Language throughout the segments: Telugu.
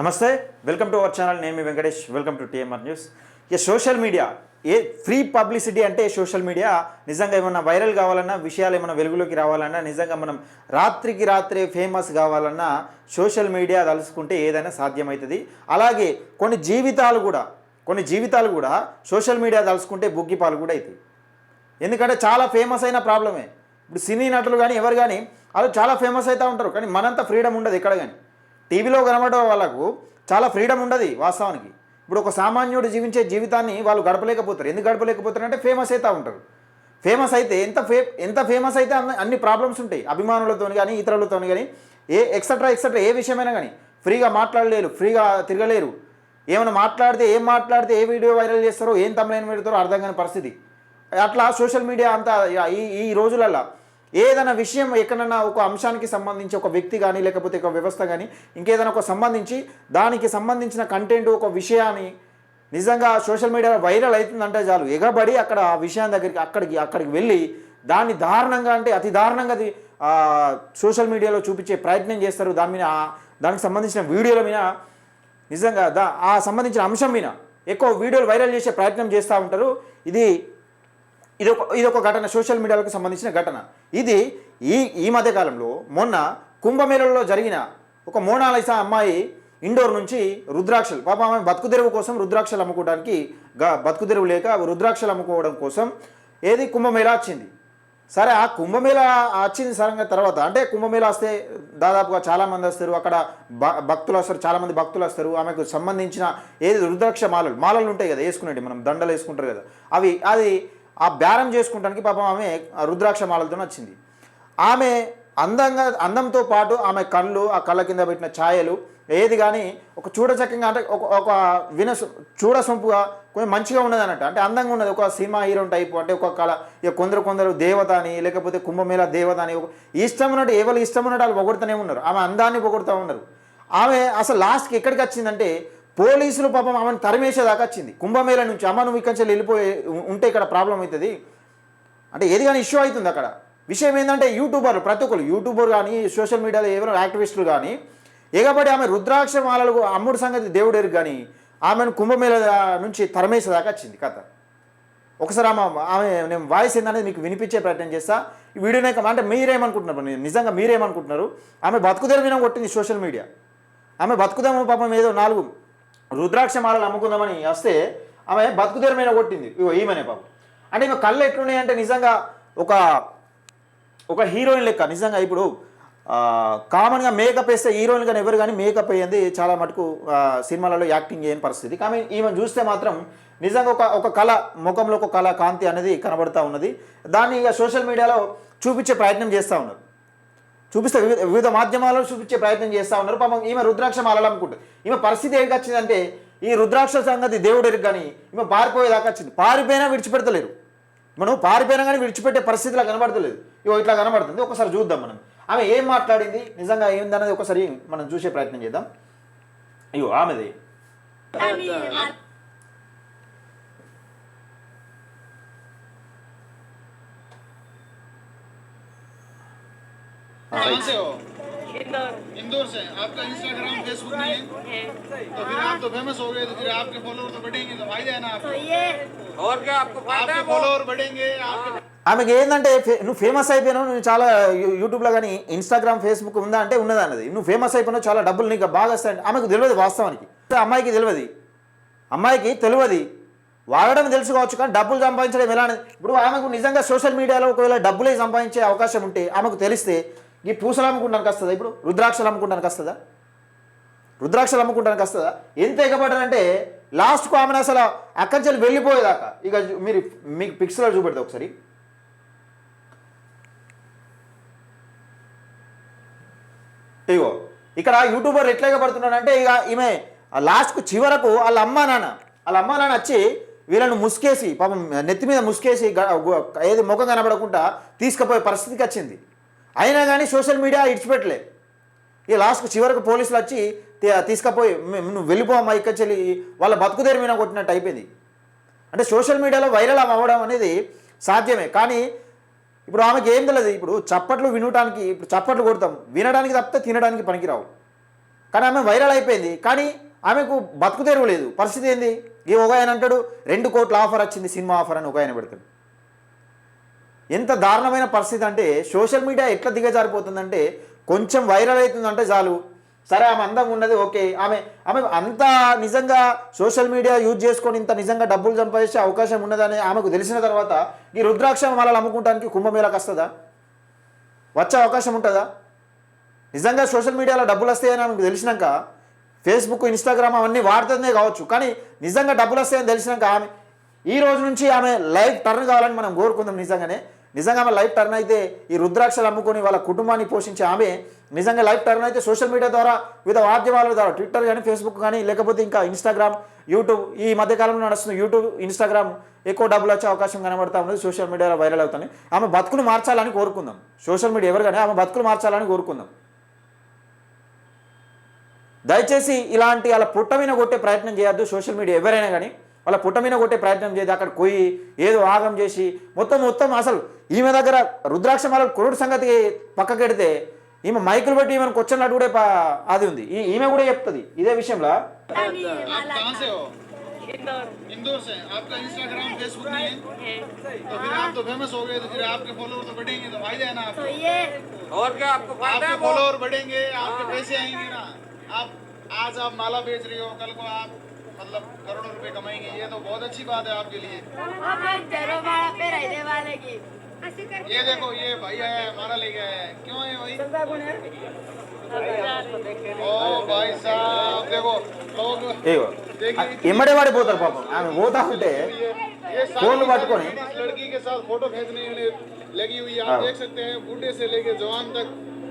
నమస్తే వెల్కమ్ టు అవర్ ఛానల్. నేమి Venkatesh. Welcome to TMR news. ఈ social media a free publicity అంటే సోషల్ మీడియా నిజంగా ఏమైనా వైరల్ కావాలన్నా విషయాలు ఏమైనా వెలుగులోకి రావాలన్నా నిజంగా మనం రాత్రికి రాత్రే ఫేమస్ కావాలన్నా సోషల్ మీడియా తలుసుకుంటే ఏదైనా సాధ్యమవుతుంది అలాగే కొన్ని జీవితాలు కూడా కొన్ని జీవితాలు కూడా సోషల్ మీడియా తలుసుకుంటే బుగ్గిపాలు కూడా అవుతాయి. ఎందుకంటే చాలా ఫేమస్ అయిన ప్రాబ్లమే. ఇప్పుడు సినీ నటులు కానీ ఎవరు కానీ వాళ్ళు చాలా ఫేమస్ అవుతూ ఉంటారు. కానీ మనంత ఫ్రీడమ్ ఉండదు ఎక్కడ కానీ టీవీలో కనబడే వాళ్ళకు చాలా ఫ్రీడమ్ ఉండదు వాస్తవానికి. ఇప్పుడు ఒక సామాన్యుడు జీవించే జీవితాన్ని వాళ్ళు గడపలేకపోతారు. ఎందుకు గడపలేకపోతారు అంటే ఫేమస్ అవుతూ ఉంటారు. ఫేమస్ అయితే ఎంత ఫే ఎంత ఫేమస్ అయితే అన్ని అన్ని ప్రాబ్లమ్స్ ఉంటాయి. అభిమానులతో కానీ ఇతరులతో కానీ ఏ ఎక్సెట్రా ఎక్సెట్రా ఏ విషయమైనా కానీ ఫ్రీగా మాట్లాడలేరు ఫ్రీగా తిరగలేరు. ఏమైనా మాట్లాడితే ఏం మాట్లాడితే ఏ వీడియో వైరల్ చేస్తారో ఏం తమ్ములైన పెడతారో అర్థం కాని పరిస్థితి. అట్లా సోషల్ మీడియా అంతా ఈ ఈ రోజులల్లో ఏదైనా విషయం ఎక్కడన్నా ఒక అంశానికి సంబంధించి ఒక వ్యక్తి కానీ లేకపోతే ఒక వ్యవస్థ కానీ ఇంకేదైనా ఒక సంబంధించి దానికి సంబంధించిన కంటెంట్ ఒక విషయాన్ని నిజంగా సోషల్ మీడియాలో వైరల్ అవుతుందంటే చాలు. ఎగబడి అక్కడ ఆ విషయం దగ్గరికి అక్కడికి అక్కడికి వెళ్ళి దాన్ని దారుణంగా అంటే అతి దారుణంగా అది సోషల్ మీడియాలో చూపించే ప్రయత్నం చేస్తారు. దాని మీద దానికి సంబంధించిన వీడియోల మీద నిజంగా దా ఆ సంబంధించిన అంశం మీద ఎక్కువ వీడియోలు వైరల్ చేసే ప్రయత్నం చేస్తూ ఉంటారు. ఇది ఇది ఒక ఇది ఒక ఘటన సోషల్ మీడియాలకు సంబంధించిన ఘటన. ఇది ఈ ఈ మధ్యకాలంలో మొన్న కుంభమేళలో జరిగిన ఒక మోనాలిసా అమ్మాయి ఇండోర్ నుంచి రుద్రాక్షలు పాప ఆమె బతుకుదెరువు కోసం రుద్రాక్షలు అమ్ముకోవడానికి గా బతుకుదెరువు లేక రుద్రాక్షలు అమ్ముకోవడం కోసం ఏది కుంభమేళ వచ్చింది. సరే ఆ కుంభమేళ వచ్చింది సరంగా తర్వాత అంటే కుంభమేళ వస్తే దాదాపుగా చాలామంది వస్తారు అక్కడ భక్తులు వస్తారు చాలామంది భక్తులు వస్తారు ఆమెకు సంబంధించిన ఏది రుద్రాక్ష మాలలు మాలలు ఉంటాయి కదా వేసుకునేవి మనం దండలు వేసుకుంటారు కదా అవి అది ఆ బేరం చేసుకుంటానికి పాపం ఆమె రుద్రాక్ష మాలలతో వచ్చింది ఆమె అందంగా అందంతో పాటు ఆమె కళ్ళు ఆ కళ్ళ కింద పెట్టిన ఛాయలు ఏది కానీ ఒక చూడచక్కంగా అంటే ఒక ఒక విన చూడసొంపుగా కొంచెం మంచిగా ఉన్నది అన్నట్టు అంటే అందంగా ఉన్నది. ఒక సినిమా హీరో టైపు అంటే ఒక కళ ఇక కొందరు కొందరు దేవత అని లేకపోతే కుంభమేళ దేవత అని ఇష్టం ఉన్నట్టు ఎవరు ఇష్టం ఉన్నట్టు వాళ్ళు పొగుడుతూనే ఉన్నారు. ఆమె అందాన్ని పొగుడుతూ ఉన్నారు. ఆమె అసలు లాస్ట్కి ఎక్కడికి వచ్చిందంటే పోలీసులు పాపం ఆమెను తరిమేసేదాకా వచ్చింది. కుంభమేళ నుంచి అమ్మ నువ్వు ఇక్కడి నుంచి వెళ్ళిపోయి ఉంటే ఇక్కడ ప్రాబ్లం అవుతుంది. అంటే ఏది కానీ ఇష్యూ అవుతుంది అక్కడ. విషయం ఏంటంటే యూట్యూబర్లు ప్రతి ఒక్కరు యూట్యూబర్ కానీ సోషల్ మీడియాలో ఎవరైనా యాక్టివిస్టులు కానీ ఎగబడి ఆమె రుద్రాక్ష మాలలు అమ్ముడు సంగతి దేవుడు ఎరుగు కానీ ఆమెను కుంభమేళ నుంచి తరమేసేదాకా వచ్చింది కథ. ఒకసారి ఆమె ఆమె నేను వాయిస్ ఏందనేది మీకు వినిపించే ప్రయత్నం చేస్తా. ఈ వీడియోనే అంటే మీరేమనుకుంటున్నారు? నిజంగా మీరేమనుకుంటున్నారు? ఆమె బతుకుదేరు విన కొట్టింది సోషల్ మీడియా. ఆమె బతుకుదేమో పాపం ఏదో నాలుగు రుద్రాక్ష మాలలు అమ్ముకుందామని వస్తే ఆమె బతుకుదేరు మీద కొట్టింది. ఇగో ఈమెనే పాపం. అంటే ఈమె కళ్ళు ఎట్లున్నాయి అంటే నిజంగా ఒక ఒక హీరోయిన్ లెక్క. నిజంగా ఇప్పుడు కామన్గా మేకప్ వేస్తే హీరోయిన్ కానీ ఎవరు కానీ మేకప్ అయ్యింది చాలా మటుకు సినిమాలలో యాక్టింగ్ చేయని పరిస్థితి. కానీ ఈమె చూస్తే మాత్రం నిజంగా ఒక ఒక కళ ముఖంలో ఒక కళ కాంతి అనేది కనబడుతూ ఉన్నది. దాన్ని ఇక సోషల్ మీడియాలో చూపించే ప్రయత్నం చేస్తూ ఉన్నారు. చూపిస్తే వివిధ వివిధ మాధ్యమాలలో చూపించే ప్రయత్నం చేస్తూ ఉన్నారు. పాపం ఈమె రుద్రాక్ష మాలలు ఈమె పరిస్థితి ఏంటి వచ్చిందంటే ఈ రుద్రాక్ష సంగతి దేవుడు ఎరుగు కానీ ఈమె పారిపోయేదాకా వచ్చింది పారిపోయినా విడిచిపెడతలేరు. మనం పారిపోయినా కానీ విడిచిపెట్టే పరిస్థితిలా కనబడతలేదు. ఇవో ఇట్లా కనబడుతుంది. ఒకసారి చూద్దాం మనం. ఆమె ఏం మాట్లాడింది? నిజంగా ఏందన్నది ఒకసారి మనం చూసే ప్రయత్నం చేద్దాం. అయ్యో ఆమెది. कहाँ से हो इंदौर इंदौर से आपका इंस्टाग्राम फेसबुक नहीं है है तो फिर आप तो फेमस हो गए तो फिर आपके फॉलोअर तो बढ़ेंगे तो फायदा है ना तो आपको ये और क्या आपको फायदा आपके है वो फॉलोअर बढ़ेंगे आपके ఆమెకి ఏంటంటే ఫే- నువ్వు ఫేమస్ అయిపోయినావు నువ్వు చాలా యూ- యూట్యూబ్లో కానీ ఇన్స్టాగ్రామ్ ఫేస్బుక్ ఉందా అంటే ఉన్నది అన్నది నువ్వు ఫేమస్ అయిపోయినావు చాలా డబ్బులు నీకు బాగా వస్తాయి ఆమెకు తెలియదు వాస్తవానికి అమ్మాయికి తెలియదు అమ్మాయికి తెలియదు వాడడం తెలుసు కావచ్చు కానీ డబ్బులు సంపాదించడం ఎలా అనేది ఇప్పుడు ఆమెకు నిజంగా సోషల్ మీడియాలో ఒకవేళ డబ్బులే సంపాదించే అవకాశం ఉంటే ఆమెకు తెలిస్తే ఈ పూసలు అమ్ముకుంటానికి వస్తుందా ఇప్పుడు? రుద్రాక్షలు అమ్ముకుంటానికి వస్తుందా? రుద్రాక్షలు అమ్ముకుంటానికి వస్తుందా? ఎంత ఎగబడ్డారంటే లాస్ట్కు ఆమెను అసలు అక్కడి నుంచి వెళ్ళిపోయేదాకా. ఇక మీరు మీకు పిక్స్లో చూపెడతా ఒకసారి. ఇగో ఇక్కడ యూట్యూబర్ ఎట్లాగా పడుతున్నాడంటే ఇక ఈమె లాస్ట్కు చివరకు వాళ్ళ అమ్మా నాన్న వాళ్ళ అమ్మా నాన్న వచ్చి వీళ్ళను ముసుకేసి పాపం నెత్తి మీద ముసుకేసి ఏది ముఖం కనబడకుండా తీసుకుపోయే పరిస్థితికి వచ్చింది. అయినా కానీ సోషల్ మీడియా ఇడిచిపెట్టలే. ఈ లాస్ట్కు చివరకు పోలీసులు వచ్చి తీ- తీసుకుపోయి నువ్వు వెళ్ళిపోమ్మా ఇక్కడ చెల్లి వాళ్ళ బతుకుదేరు మీద కొట్టినట్టు అయిపోయింది. అంటే సోషల్ మీడియాలో వైరల్ అవ్వడం అనేది సాధ్యమే. కానీ ఇప్పుడు ఆమెకి ఏం తెలియదు. ఇప్పుడు చప్పట్లు వినటానికి ఇప్పుడు చప్పట్లు కొడతాం. వినడానికి తప్పితే తినడానికి పనికిరావు. కానీ ఆమె వైరల్ అయిపోయింది. కానీ ఆమెకు బతుకు తెరువు లేదు. పరిస్థితి ఏంది? ఈ ఒక ఆయన అంటాడు రెండు కోట్ల ఆఫర్ వచ్చింది సినిమా ఆఫర్ అని ఒక ఆయన పెడతాడు. ఎంత దారుణమైన పరిస్థితి అంటే సోషల్ మీడియా ఎట్లా దిగజారిపోతుందంటే కొంచెం వైరల్ అవుతుందంటే చాలు. సరే ఆమె అందంగా ఉన్నది ఓకే. ఆమె ఆమె అంత నిజంగా సోషల్ మీడియా యూజ్ చేసుకొని ఇంత నిజంగా డబ్బులు సంపాదించే అవకాశం ఉన్నదని ఆమెకు తెలిసిన తర్వాత ఈ రుద్రాక్ష మాలలు అమ్ముకుంటానికి కుంభమేళకు వస్తుందా? వచ్చే అవకాశం ఉంటుందా? నిజంగా సోషల్ మీడియాలో డబ్బులు వస్తాయని ఆమెకు తెలిసినాక ఫేస్బుక్ ఇన్స్టాగ్రామ్ అవన్నీ వాడుతుందే కావచ్చు కానీ నిజంగా డబ్బులు వస్తాయని తెలిసినాక ఆమె ఈ రోజు నుంచి ఆమె లైఫ్ టర్న్ కావాలని మనం కోరుకుందాం నిజంగానే. నిజంగా ఆమె లైఫ్ టర్న్ అయితే ఈ రుద్రాక్షలు అమ్ముకొని వాళ్ళ కుటుంబాన్ని పోషించే ఆమె నిజంగా లైఫ్ టర్న్ అయితే సోషల్ మీడియా ద్వారా వివిధ మాధ్యమాల ద్వారా ట్విట్టర్ కానీ ఫేస్బుక్ కానీ లేకపోతే ఇంకా ఇన్స్టాగ్రామ్ యూట్యూబ్ ఈ మధ్యకాలంలో నడుస్తున్న యూట్యూబ్ ఇన్స్టాగ్రామ్ ఎక్కువ డబ్బులు వచ్చే అవకాశం కనబడతా ఉన్నది. సోషల్ మీడియాలో వైరల్ అవుతుంది ఆమె బతుకులు మార్చాలని కోరుకుందాం. సోషల్ మీడియా ఎవరు కానీ ఆమె బతుకులు మార్చాలని కోరుకుందాం. దయచేసి ఇలాంటి అలా పుట్టమీన కొట్టే ప్రయత్నం చేయొద్దు. సోషల్ మీడియా ఎవరైనా కానీ వాళ్ళ పుట్టమీన కొట్టే ప్రయత్నం చేయదు అక్కడ పోయి ఏదో ఆగం చేసి మొత్తం మొత్తం అసలు ఈమె దగ్గర రుద్రాక్ష మాల కురుడు సంగతి పక్కకెడితే ఈమె మైకులు పెట్టి ఈమెను క్వశ్చన్ కూడా ప- అది ఉంది ఈ- ఈమె కూడా చెప్తుంది ఇదే విషయంలో आप कहाँ से हो इंदौर से आपका इंस्टाग्राम फेसबुक नहीं है तो फिर आप तो फेमस हो गए तो फिर आपके फॉलोअर तो बढ़ेंगे तो फायदा है ना आपको तो ये और क्या आपको फायदा आपके है वो फॉलोअर बढ़ेंगे आपके पैसे आएंगे ना आप आज आप माला बेच रही हो कल को आप मतलब करोड़ों रुपए कमाएँगे ये तो बहुत अच्छी बात है आपके लिए। ये देखो ये भाई आया है हमारा ले गया है। क्यों है भाई? ओ भाई साहब देखो लोग ఇమ్మడేవాడి పోతారు పాపం ఆమె फ़ोन ఉంటే को పట్టుకొని लड़की के साथ फ़ोटो खींचने के लिए लगी हुई आप देख सकते हैं बूढ़े से लेके जवान तक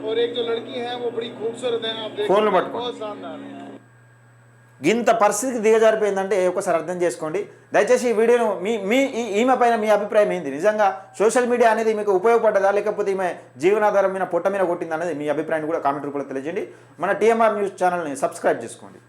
और एक जो लड़की है वो बड़ी खूबसूरत है आप देख फ़ोन बहुत शानदार। है ఇంత పరిస్థితికి దిగజారిపోయిందంటే ఒకసారి అర్థం చేసుకోండి. దయచేసి ఈ వీడియోను మీ మీ ఈ- ఈమె పైన మీ అభిప్రాయం ఏంది? నిజంగా సోషల్ మీడియా అనేది మీకు ఉపయోగపడ్డదా? లేకపోతే ఈమె జీవనాధారం మీద పొట్ట మీద కొట్టిందా అనేది మీ అభిప్రాయాన్ని కూడా కామెంట్ రూపంలో తెలియజేయండి. మన టీఎంఆర్ న్యూస్ ఛానల్ని సబ్స్క్రైబ్ చేసుకోండి.